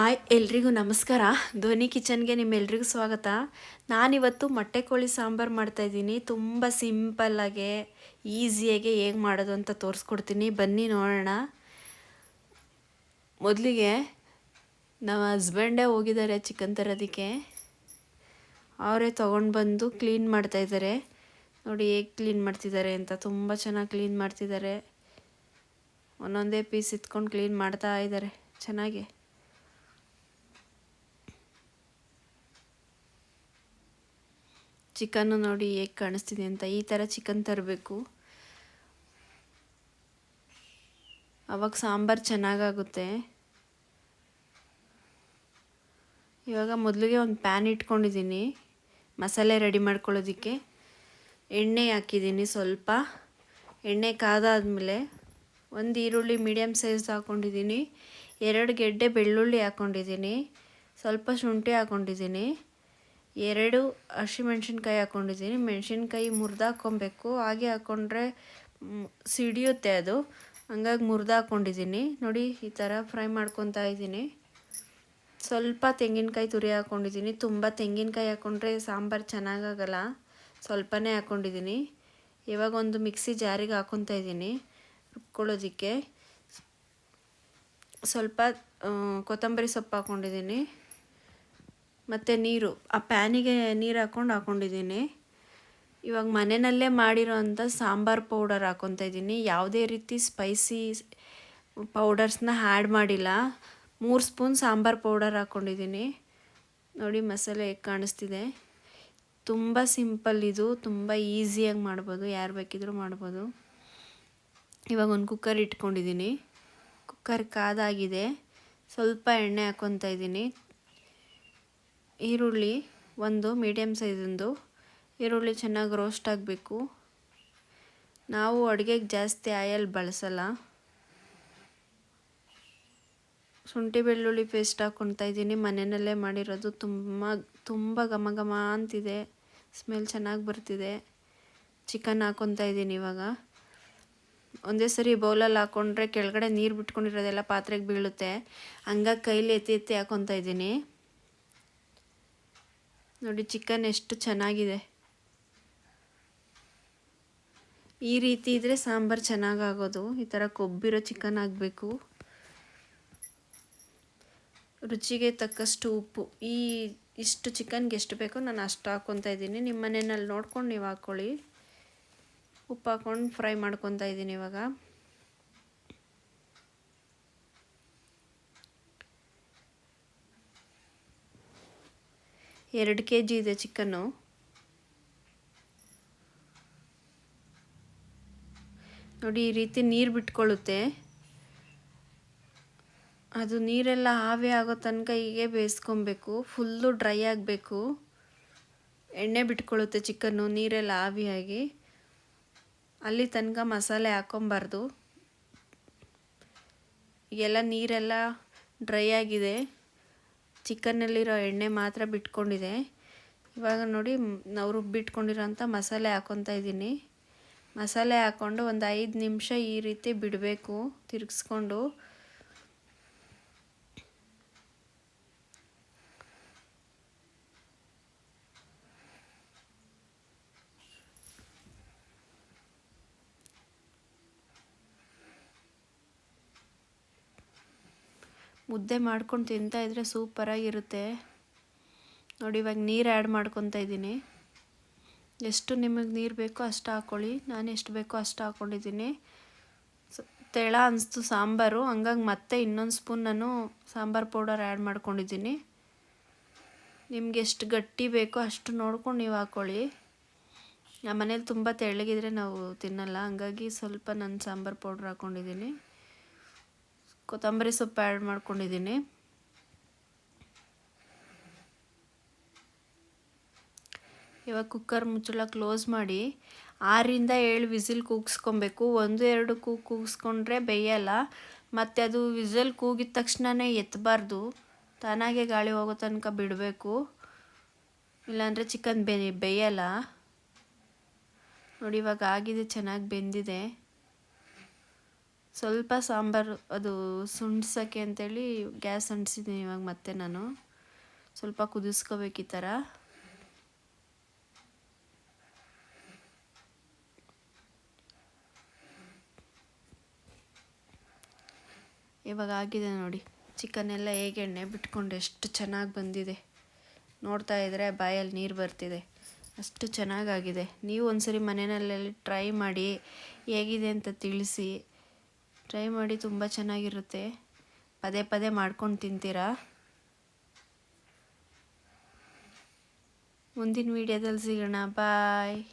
ಆಯ್, ಎಲ್ರಿಗೂ ನಮಸ್ಕಾರ. ಧ್ವನಿ ಕಿಚನ್ಗೆ ನಿಮ್ಮೆಲ್ರಿಗೂ ಸ್ವಾಗತ. ನಾನಿವತ್ತು ಮೊಟ್ಟೆ ಕೋಳಿ ಸಾಂಬಾರು ಮಾಡ್ತಾಯಿದ್ದೀನಿ ತುಂಬ ಸಿಂಪಲ್ಲಾಗೆ ಈಸಿಯಾಗೆ ಹೇಗೆ ಮಾಡೋದು ಅಂತ ತೋರಿಸ್ಕೊಡ್ತೀನಿ. ಬನ್ನಿ ನೋಡೋಣ. ಮೊದಲಿಗೆ ನಮ್ಮ ಹಸ್ಬೆಂಡೇ ಹೋಗಿದ್ದಾರೆ ಚಿಕನ್ ತರೋದಕ್ಕೆ. ಅವರೇ ತೊಗೊಂಡು ಬಂದು ಕ್ಲೀನ್ ಮಾಡ್ತಾಯಿದ್ದಾರೆ ನೋಡಿ ಹೇಗೆ ಕ್ಲೀನ್ ಮಾಡ್ತಿದ್ದಾರೆ ಅಂತ. ತುಂಬ ಚೆನ್ನಾಗಿ ಕ್ಲೀನ್ ಮಾಡ್ತಿದ್ದಾರೆ. ಒಂದೊಂದೇ ಪೀಸ್ ಇತ್ಕೊಂಡು ಕ್ಲೀನ್ ಮಾಡ್ತಾ ಇದ್ದಾರೆ. ಚೆನ್ನಾಗಿ. ಚಿಕನ್ನು ನೋಡಿ ಹೇಗೆ ಕಾಣಿಸ್ತಿದೆ ಅಂತ ಈ ಥರ ಚಿಕನ್ ತರಬೇಕು. ಅವಾಗ ಸಾಂಬಾರು ಚೆನ್ನಾಗಾಗುತ್ತೆ. ಇವಾಗ ಮೊದಲಿಗೆ ಒಂದು ಪ್ಯಾನ್ ಇಟ್ಕೊಂಡಿದ್ದೀನಿ ಮಸಾಲೆ ರೆಡಿ ಮಾಡ್ಕೊಳ್ಳೋದಕ್ಕೆ. ಎಣ್ಣೆ ಹಾಕಿದ್ದೀನಿ ಸ್ವಲ್ಪ. ಎಣ್ಣೆ ಕಾದಾದಮೇಲೆ ಒಂದು ಈರುಳ್ಳಿ ಮೀಡಿಯಮ್ ಸೈಜ್ ಹಾಕ್ಕೊಂಡಿದ್ದೀನಿ ಎರಡು ಗೆಡ್ಡೆ ಬೆಳ್ಳುಳ್ಳಿ ಹಾಕ್ಕೊಂಡಿದ್ದೀನಿ ಸ್ವಲ್ಪ ಶುಂಠಿ ಹಾಕ್ಕೊಂಡಿದ್ದೀನಿ ಎರಡು ಹಸಿಮೆಣ್ಸಿನ್ಕಾಯಿ ಹಾಕ್ಕೊಂಡಿದ್ದೀನಿ ಮೆಣಸಿನ್ಕಾಯಿ ಮುರಿದು ಹಾಕ್ಕೊಬೇಕು. ಹಾಗೆ ಹಾಕ್ಕೊಂಡ್ರೆ ಸಿಡಿಯುತ್ತೆ ಅದು. ಹಂಗಾಗಿ ಮುರಿದು ಹಾಕ್ಕೊಂಡಿದ್ದೀನಿ. ನೋಡಿ, ಈ ಥರ ಫ್ರೈ ಮಾಡ್ಕೊತಾ ಇದ್ದೀನಿ. ಸ್ವಲ್ಪ ತೆಂಗಿನಕಾಯಿ ತುರಿ ಹಾಕ್ಕೊಂಡಿದ್ದೀನಿ. ತುಂಬ ತೆಂಗಿನಕಾಯಿ ಹಾಕ್ಕೊಂಡ್ರೆ ಸಾಂಬಾರು ಚೆನ್ನಾಗಾಗಲ್ಲ. ಸ್ವಲ್ಪನೇ ಹಾಕ್ಕೊಂಡಿದ್ದೀನಿ. ಇವಾಗ ಒಂದು ಮಿಕ್ಸಿ ಜಾರಿಗೆ ಹಾಕ್ಕೊತಾ ಇದ್ದೀನಿ ರುಬ್ಕೊಳ್ಳೋದಕ್ಕೆ. ಸ್ವಲ್ಪ ಕೊತ್ತಂಬರಿ ಸೊಪ್ಪು ಹಾಕ್ಕೊಂಡಿದ್ದೀನಿ. ಮತ್ತು ನೀರು. ಆ ಪ್ಯಾನಿಗೆ ನೀರು ಹಾಕ್ಕೊಂಡು ಹಾಕ್ಕೊಂಡಿದ್ದೀನಿ ಇವಾಗ ಮನೆಯಲ್ಲೇ ಮಾಡಿರೋ ಅಂಥ ಸಾಂಬಾರು ಪೌಡರ್ ಹಾಕ್ಕೊತಾ ಇದ್ದೀನಿ. ಯಾವುದೇ ರೀತಿ ಸ್ಪೈಸಿ ಪೌಡರ್ಸ್ನ ಆ್ಯಡ್ ಮಾಡಿಲ್ಲ. ಮೂರು ಸ್ಪೂನ್ ಸಾಂಬಾರು ಪೌಡರ್ ಹಾಕ್ಕೊಂಡಿದ್ದೀನಿ ನೋಡಿ ಮಸಾಲೆ ಹೇಗೆ ಕಾಣಿಸ್ತಿದೆ. ತುಂಬ ಸಿಂಪಲ್ ಇದು. ತುಂಬ ಈಸಿಯಾಗಿ ಮಾಡ್ಬೋದು. ಯಾರು ಬೇಕಿದ್ರೂ ಮಾಡ್ಬೋದು. ಇವಾಗ ಒಂದು ಕುಕ್ಕರ್ ಇಟ್ಕೊಂಡಿದ್ದೀನಿ. ಕುಕ್ಕರ್ ಕಾದಾಗಿದೆ. ಸ್ವಲ್ಪ ಎಣ್ಣೆ ಹಾಕ್ಕೊತಾ ಇದ್ದೀನಿ. ಈರುಳ್ಳಿ ಒಂದು ಮೀಡಿಯಮ್ ಸೈಜಿಂದು ಈರುಳ್ಳಿ ಚೆನ್ನಾಗಿ ರೋಸ್ಟ್ ಆಗಬೇಕು. ನಾವು ಅಡುಗೆಗೆ ಜಾಸ್ತಿ ಆಯಲ್ ಬಳಸಲ್ಲ. ಶುಂಠಿ ಬೆಳ್ಳುಳ್ಳಿ ಪೇಸ್ಟ್ ಹಾಕ್ಕೊಳ್ತಾ ಇದ್ದೀನಿ. ಮನೆಯಲ್ಲೇ ಮಾಡಿರೋದು ತುಂಬ ತುಂಬ ಘಮ ಘಮ ಅಂತಿದೆ. ಸ್ಮೆಲ್ ಚೆನ್ನಾಗಿ ಬರ್ತಿದೆ. ಚಿಕನ್ ಹಾಕ್ಕೊತಾ ಇದ್ದೀನಿ ಇವಾಗ. ಒಂದೇ ಸರಿ ಬೌಲಲ್ಲಿ ಹಾಕ್ಕೊಂಡ್ರೆ ಕೆಳಗಡೆ ನೀರು ಬಿಟ್ಕೊಂಡಿರೋದೆಲ್ಲ ಪಾತ್ರೆಗೆ ಬೀಳುತ್ತೆ. ಹಂಗಾಗಿ ಕೈಲಿ ಎತ್ತಿ ಎತ್ತಿ ಹಾಕ್ಕೊತಾ ಇದ್ದೀನಿ. ನೋಡಿ, ಚಿಕನ್ ಎಷ್ಟು ಚೆನ್ನಾಗಿದೆ. ಈ ರೀತಿ ಇದ್ದರೆ ಸಾಂಬಾರು ಚೆನ್ನಾಗಾಗೋದು. ಈ ಥರ ಕೊಬ್ಬಿರೋ ಚಿಕನ್ ಆಗಬೇಕು. ರುಚಿಗೆ ತಕ್ಕಷ್ಟು ಉಪ್ಪು. ಈ ಇಷ್ಟು ಚಿಕನ್ಗೆ ಎಷ್ಟು ಬೇಕೋ ನಾನು ಅಷ್ಟು ಹಾಕ್ಕೊತಾ ಇದ್ದೀನಿ. ನಿಮ್ಮ ಮನೆಯಲ್ಲಿ ನೋಡ್ಕೊಂಡು ನೀವು ಹಾಕ್ಕೊಳ್ಳಿ ಉಪ್ಪು ಹಾಕ್ಕೊಂಡು ಫ್ರೈ ಮಾಡ್ಕೊತಾ ಇದ್ದೀನಿ ಇವಾಗ. ಎರಡು ಕೆ ಜಿ ಇದೆ ಚಿಕನ್ನು. ನೋಡಿ, ಈ ರೀತಿ ನೀರು ಬಿಟ್ಕೊಳ್ಳುತ್ತೆ. ಅದು ನೀರೆಲ್ಲ ಆವಿ ಆಗೋ ತನಕ ಹೀಗೆ ಬೇಯಿಸ್ಕೊಬೇಕು. ಫುಲ್ಲು ಡ್ರೈ ಆಗಬೇಕು. ಎಣ್ಣೆ ಬಿಟ್ಕೊಳ್ಳುತ್ತೆ ಚಿಕನ್ನು, ನೀರೆಲ್ಲ ಆವಿಯಾಗಿ. ಅಲ್ಲಿ ತನಕ ಮಸಾಲೆ ಹಾಕೊಂಬಾರ್ದು ಈಗೆಲ್ಲ ನೀರೆಲ್ಲ ಡ್ರೈ ಆಗಿದೆ. ಚಿಕನ್ನಲ್ಲಿರೋ ಎಣ್ಣೆ ಮಾತ್ರ ಬಿಟ್ಕೊಂಡಿದೆ. ಇವಾಗ ನೋಡಿ ನಾವು ರುಬ್ಬಿಟ್ಕೊಂಡಿರೋಂಥ ಮಸಾಲೆ ಹಾಕ್ಕೊತಾ ಇದ್ದೀನಿ. ಮಸಾಲೆ ಹಾಕ್ಕೊಂಡು ಒಂದು ಐದು ನಿಮಿಷ ಈ ರೀತಿ ಬಿಡಬೇಕು, ತಿರುಗಿಸ್ಕೊಂಡು. ಮುದ್ದೆ ಮಾಡ್ಕೊಂಡು ತಿಂತಾ ಇದ್ರೆ ಸೂಪರಾಗಿರುತ್ತೆ ನೋಡಿ, ಇವಾಗ ನೀರು ಆ್ಯಡ್ ಮಾಡ್ಕೊತಾ ಇದ್ದೀನಿ. ಎಷ್ಟು ನಿಮಗೆ ನೀರು ಬೇಕೋ ಅಷ್ಟು ಹಾಕ್ಕೊಳ್ಳಿ ನಾನು ಎಷ್ಟು ಬೇಕೋ ಅಷ್ಟು ಹಾಕ್ಕೊಂಡಿದ್ದೀನಿ ತೆಳ ಅನಿಸ್ತು ಸಾಂಬಾರು. ಹಂಗಾಗಿ ಮತ್ತೆ ಇನ್ನೊಂದು ಸ್ಪೂನ್ ನಾನು ಸಾಂಬಾರು ಪೌಡರ್ ಆ್ಯಡ್ ಮಾಡ್ಕೊಂಡಿದ್ದೀನಿ. ನಿಮ್ಗೆ ಎಷ್ಟು ಗಟ್ಟಿ ಬೇಕೋ ಅಷ್ಟು ನೋಡ್ಕೊಂಡು ನೀವು ಹಾಕ್ಕೊಳ್ಳಿ ನಮ್ಮ ಮನೇಲಿ ತುಂಬ ತೆಳ್ಳಗಿದ್ರೆ ನಾವು ತಿನ್ನಲ್ಲ. ಹಂಗಾಗಿ ಸ್ವಲ್ಪ ನಾನು ಸಾಂಬಾರು ಪೌಡ್ರ್ ಹಾಕ್ಕೊಂಡಿದ್ದೀನಿ ಕೊತ್ತಂಬರಿ ಸೊಪ್ಪು ಆ್ಯಡ್ ಮಾಡ್ಕೊಂಡಿದ್ದೀನಿ. ಇವಾಗ ಕುಕ್ಕರ್ ಮುಚ್ಚಳ ಕ್ಲೋಸ್ ಮಾಡಿ ಆರಿಂದ ಏಳು ವಿಸಿಲ್ ಕೂಗಿಸ್ಕೊಬೇಕು. ಒಂದು, ಎರಡು ಕೂ ಕೂಗಿಸ್ಕೊಂಡ್ರೆ ಬೇಯಲ್ಲ. ಮತ್ತು ಅದು ವಿಸಿಲ್ ಕೂಗಿದ ತಕ್ಷಣವೇ ಎತ್ತಬಾರ್ದು ತಾನಾಗೆ ಗಾಳಿ ಹೋಗೋ ತನಕ ಬಿಡಬೇಕು. ಇಲ್ಲಾಂದರೆ ಚಿಕನ್ ಬೇಯಲ್ಲ. ನೋಡಿ ಇವಾಗ ಆಗಿದೆ, ಚೆನ್ನಾಗಿ ಬೆಂದಿದೆ. ಸ್ವಲ್ಪ ಸಾಂಬಾರು ಅದು ಸುಣ್ಸೋಕ್ಕೆ ಅಂತೇಳಿ ಗ್ಯಾಸ್ ಅಂಟಿಸಿದ್ದೀನಿ ಇವಾಗ ಮತ್ತೆ ನಾನು. ಸ್ವಲ್ಪ ಕುದಿಸ್ಕೋಬೇಕು ಈ ಥರ. ಇವಾಗ ಆಗಿದೆ ನೋಡಿ. ಚಿಕನ್ ಎಲ್ಲ ಹೇಗೆ ಎಣ್ಣೆ ಬಿಟ್ಕೊಂಡು ಎಷ್ಟು ಚೆನ್ನಾಗಿ ಬಂದಿದೆ. ನೋಡ್ತಾ ಇದ್ದರೆ ಬಾಯಲ್ಲಿ ನೀರು ಬರ್ತಿದೆ. ಅಷ್ಟು ಚೆನ್ನಾಗಾಗಿದೆ. ನೀವು ಒಂದ್ಸರಿ ಮನೆಯಲ್ಲಿ ಟ್ರೈ ಮಾಡಿ ಹೇಗಿದೆ ಅಂತ ತಿಳಿಸಿ. ಟ್ರೈ ಮಾಡಿ ತುಂಬ ಚೆನ್ನಾಗಿರುತ್ತೆ. ಪದೇ ಪದೇ ಮಾಡ್ಕೊಂಡು ತಿಂತೀರಾ? ಮುಂದಿನ ವೀಡಿಯೋದಲ್ಲಿ ಸಿಗೋಣ. ಬಾಯ್